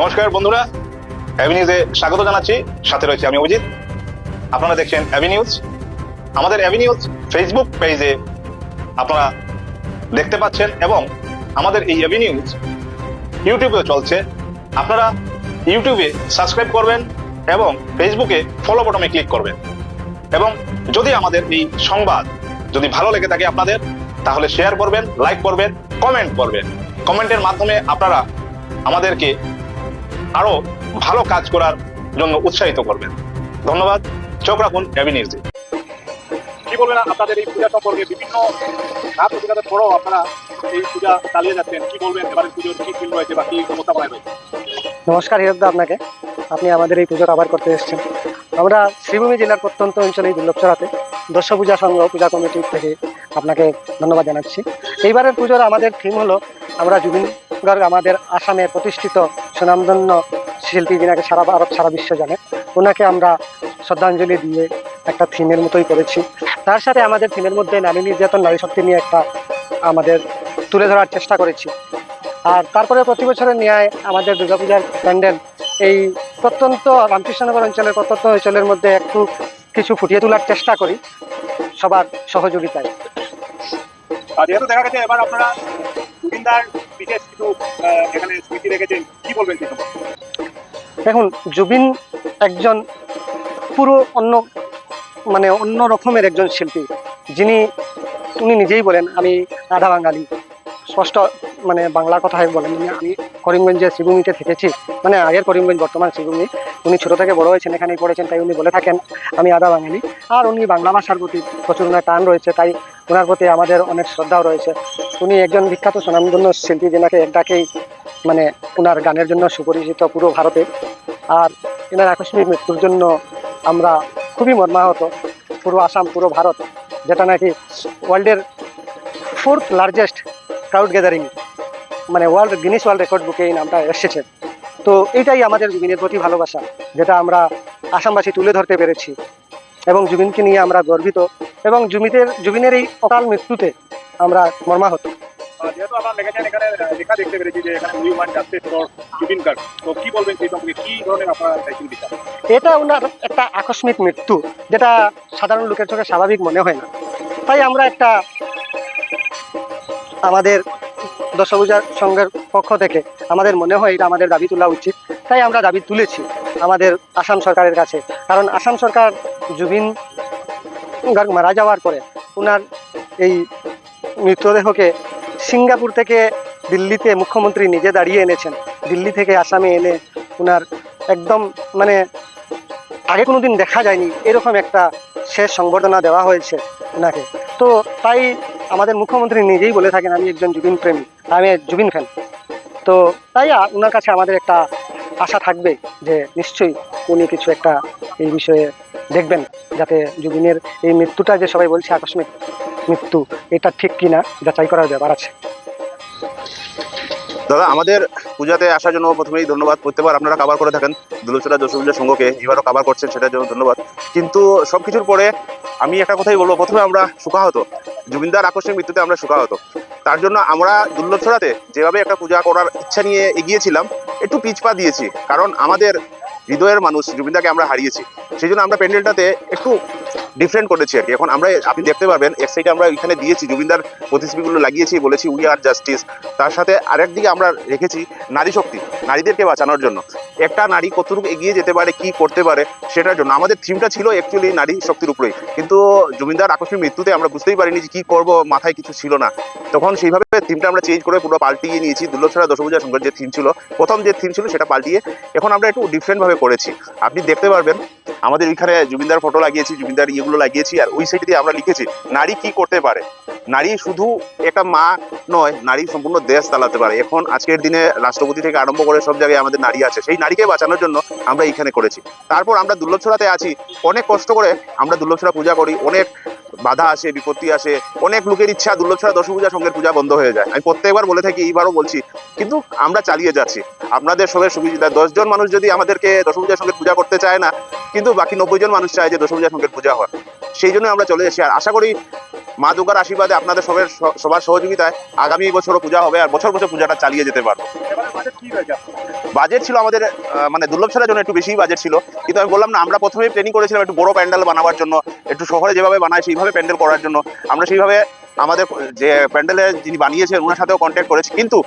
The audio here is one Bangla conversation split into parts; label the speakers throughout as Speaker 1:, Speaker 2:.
Speaker 1: নমস্কার বন্ধুরা অ্যাভিনিউজে স্বাগত জানাচ্ছি। সাথে রয়েছে আমি অভিজিৎ। আপনারা দেখছেন অ্যাভিনিউজ আমাদের অ্যাভিনিউজ ফেসবুক পেজে আপনারা দেখতে পাচ্ছেন এবং আমাদের এই অ্যাভিনিউজ ইউটিউবেও চলছে। আপনারা ইউটিউবে সাবস্ক্রাইব করবেন এবং ফেসবুকে ফলো বটনে ক্লিক করবেন। এবং যদি আমাদের এই সংবাদ যদি ভালো লেগে থাকে আপনাদের, তাহলে শেয়ার করবেন লাইক করবেন কমেন্ট করবেন। কমেন্টের মাধ্যমে আপনারা আমাদেরকে আরও ভালো কাজ করার জন্য উৎসাহিত করবেন। ধন্যবাদ। চোখ রাখুন অ্যাভিনিউজে
Speaker 2: কি বলবেন আপনাদের এই পূজা সম্পর্কে? বিভিন্ন পরেও আপনারা এই পূজা চালিয়ে যাচ্ছেন। কি বলবেন? এবারে পুজোর কি ফিল রয়েছে বা কি রয়েছে?
Speaker 3: নমস্কার হিরদা আপনাকে। আপনি আমাদের এই পুজো আবার করতে এসেছেন। আমরা শ্রীভূমি জেলার প্রত্যন্ত অঞ্চলে এই দুর্লভচরাতে দশ পূজা সংঘ পূজা কমিটি থেকে আপনাকে ধন্যবাদ জানাচ্ছি। এইবারের পুজোর আমাদের থিম হলো আমরা জুবিন গার্গ আমাদের আসামে প্রতিষ্ঠিত সুনামধন্য শিল্পী যিনাকে সারা ভারত, সারা বিশ্ব জানে, ওনাকে আমরা শ্রদ্ধাঞ্জলি দিয়ে একটা থিমের মতোই করেছি। তার সাথে আমাদের থিমের মধ্যে নারী নির্যাতন, নারী শক্তি নিয়ে একটা আমাদের তুলে ধরার চেষ্টা করেছি। আর তারপরে প্রতি বছরের ন্যায় আমাদের দুর্গাপূজার প্যান্ডেল, এই প্রত্যন্ত রামকৃষ্ণনগর অঞ্চলের প্রত্যন্ত অঞ্চলের মধ্যে একটু কিছু ফুটিয়ে তোলার চেষ্টা করি সবার সহযোগিতায়।
Speaker 2: যেহেতু দেখা গেছে, এবার আপনারা বিশেষ কিছু এখানে স্মৃতি রেখেছেন, কি বলবেন
Speaker 3: দেখুন, জুবিন একজন পুরো অন্য মানে অন্য রকমের একজন শিল্পী। যিনি, উনি নিজেই বলেন, আমি আধা বাঙালি। স্পষ্ট মানে বাংলা কথাই বলেন আমি করিমগঞ্জে শ্রীভূমিতে থেকেছি। মানে আগের করিমগঞ্জ, বর্তমান শ্রীভূমি উনি ছোট থেকে বড় হয়েছেন, এখানেই পড়েছেন, তাই উনি বলে থাকেন, আমি আধা বাঙালি। আর উনি বাংলা ভাষার প্রতি প্রচুর টান রয়েছে, তাই ওনার প্রতি আমাদের অনেক শ্রদ্ধাও রয়েছে। উনি একজন বিখ্যাত সুনামধন্য শিল্পী যেনাকে ডাকেই মানে ওনার গানের জন্য সুপরিচিত পুরো ভারতে। আর এনার আকস্মিক মৃত্যুর জন্য আমরা খুবই মর্মাহত পুরো আসাম, পুরো ভারত, যেটা নাকি ওয়ার্ল্ডের ফোর্থ লার্জেস্ট ক্রাউড গ্যাদারিং মানে ওয়ার্ল্ড গিনিস ওয়ার্ল্ড রেকর্ড বুকে এই নামটা এসেছে। তো এইটাই আমাদের জুবিনের প্রতি ভালোবাসা, যেটা আমরা আসামবাসী তুলে ধরতে পেরেছি। এবং জুবিনকে নিয়ে আমরা গর্বিত। এবং জুবিনের জুবিনের এই অকাল মৃত্যুতে আমরা মর্মাহত
Speaker 2: আর যেহেতু আপনারা লিখেছেন এখানে লেখা দেখতে পেরেছি যে এখানে we want justice for Zubeen Garg তো কি বলবেন সেই সম্পর্কে কি ধরনের আপনারা চাইছেন বিচার
Speaker 3: এটা ওনার একটা আকস্মিক মৃত্যু যেটা সাধারণ লোকের চোখে স্বাভাবিক মনে হয় না। তাই আমরা একটা আমাদের দশভূজার সংঘের পক্ষ থেকে আমাদের মনে হয় এটা আমাদের দাবি তোলা উচিত। তাই আমরা দাবি তুলেছি আমাদের আসাম সরকারের কাছে। কারণ আসাম সরকার জুবিন গার্গ মারা যাওয়ার পরে ওনার এই মৃতদেহকে সিঙ্গাপুর থেকে দিল্লিতে মুখ্যমন্ত্রী নিজে দাঁড়িয়ে এনেছেন। দিল্লি থেকে আসামে এনে ওনার একদম মানে আগে কোনো দিন দেখা যায়নি, এরকম একটা শেষ সংবর্ধনা দেওয়া হয়েছে ওনাকে তো তাই আমাদের মুখ্যমন্ত্রী নিজেই বলে থাকেন, আমি একজন জুবিন প্রেমী, আমি জুবিন ফ্যান। তো তাই ওনার কাছে আমাদের একটা আশা থাকবে যে নিশ্চয়ই উনি কিছু একটা এই বিষয়ে দেখবেন যাতে জুবিনের এই মৃত্যুটা যে সবাই বলছে আকস্মিক মৃত্যু, এটা ঠিক কিনা যাচাই করার ব্যাপার আছে।
Speaker 4: দাদা, আমাদের পূজাতে আসার জন্য প্রথমেই ধন্যবাদ। প্রত্যেকবার আপনারা কাবার করে থাকেন। দুলচরা দশভূজা সংঘকে এবারও কাবার করছেন, সেটার জন্য ধন্যবাদ। কিন্তু সব কিছুর পরে আমি একটা কথাই বলব। প্রথমে আমরা সুখাহত। জুবিনদার আকস্মিক মৃত্যুতে আমরা সুখাহত। তার জন্য আমরা দুর্লভছড়াতে যেভাবে একটা পূজা করার ইচ্ছা নিয়ে এগিয়েছিলাম, একটু পিছপা দিয়েছি। কারণ আমাদের হৃদয়ের মানুষ জুবিনদাকে আমরা হারিয়েছি। সেই জন্য আমরা প্যান্ডেলটাতে একটু ডিফারেন্ট করেছি আর কি। এখন আমরা আপনি দেখতে পারবেন এক সাইডে আমরা এখানে দিয়েছি, জুবিনদার প্রতিশ্রুতিগুলো লাগিয়েছি, বলেছি উই আর জাস্টিস তার সাথে আরেক দিকে আমরা রেখেছি, নারী শক্তি, নারীদেরকে বাঁচানোর জন্য। একটা নারী কতটুকু এগিয়ে যেতে পারে, কি করতে পারে, সেটার জন্য। আমাদের থিমটা ছিল অ্যাকচুয়ালি নারী শক্তির উপরেই। কিন্তু জমিদার আকস্মিক মৃত্যুতে আমরা বুঝতেই পারিনি যে কি করব, মাথায় কিছু ছিল না। তখন সেইভাবে থিমটা আমরা চেঞ্জ করে পুরো পাল্টিয়ে নিয়েছি, দুর্লভছড়া দশভূজা সংঘের যে থিম ছিল। প্রথম যে থিম ছিল সেটা পাল্টিয়ে এখন আমরা একটু ডিফারেন্ট ভাবে করেছি। আপনি দেখতে পারবেন আমাদের ওইখানে জুবিনদার ফটো লাগিয়েছি, জুবিনদার ইয়েগুলো লাগিয়েছি, আর ওই সাইডে দিয়ে আমরা লিখেছি, নারী কি করতে পারে? নারী শুধু একটা মা নয়, নারী সম্পূর্ণ দেশ চালাতে পারে। এখন আজকের দিনে রাষ্ট্রপতি থেকে আরম্ভ করে সব জায়গায় আমাদের নারী আছে। সেই নারীকে বাঁচানোর জন্য আমরা এখানে করেছি। তারপর আমরা দুর্লভছড়াতে আছি। অনেক কষ্ট করে আমরা দুর্লভছড়া পূজা করি। অনেক বাধা আসে, বিপত্তি আসে, অনেক লোকের ইচ্ছা দুর্লভছড়া দশ পূজা সঙ্গের পূজা বন্ধ হয়ে যায়। আমি প্রত্যেকবার বলে থাকি, এইবারও বলছি, কিন্তু আমরা চালিয়ে যাচ্ছি। আপনাদের সবের সুবিধা দশজন মানুষ যদি আমাদেরকে দশ পূজার সঙ্গের পূজা করতে চায় না, কিন্তু বাকি নব্বই জন মানুষ চায় যে দশ পূজার সঙ্গে পূজা হয়। সেই জন্য আমরা চলে এসেছি। আর আশা করি মা দুর্গার আশীর্বাদে আপনাদের সবার সবার সহযোগিতায় আগামী বছরও পূজা হবে, আর বছর বছর পূজাটা চালিয়ে যেতে পারব।
Speaker 2: বাজেট
Speaker 4: ছিল আমাদের মানে দুর্লভ ছাড়ার জন্য একটু বেশি বাজেট ছিল। কিন্তু আমি বললাম না, আমরা প্রথমেই প্ল্যানিং করেছিলাম একটু বড় প্যান্ডেল বানাবার জন্য, একটু শহরে যেভাবে বানায় সেইভাবে প্যান্ডেল করার জন্য। আমরা সেইভাবে আমাদের যে প্যান্ডেলে যিনি বানিয়েছেন ওনার সাথেও কন্ট্যাক্ট করেছি। কিন্তু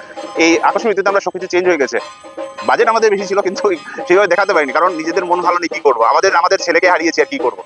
Speaker 4: এই আকস্মিক ঋতুতে আমরা সবকিছু চেঞ্জ হয়ে গেছে। বাজেট আমাদের বেশি ছিল, কিন্তু সেইভাবে দেখাতে পারিনি। কারণ নিজেদের মন ভালো নেই, কি করব? আমাদের আমাদের ছেলেকে হারিয়েছি আর কি করব?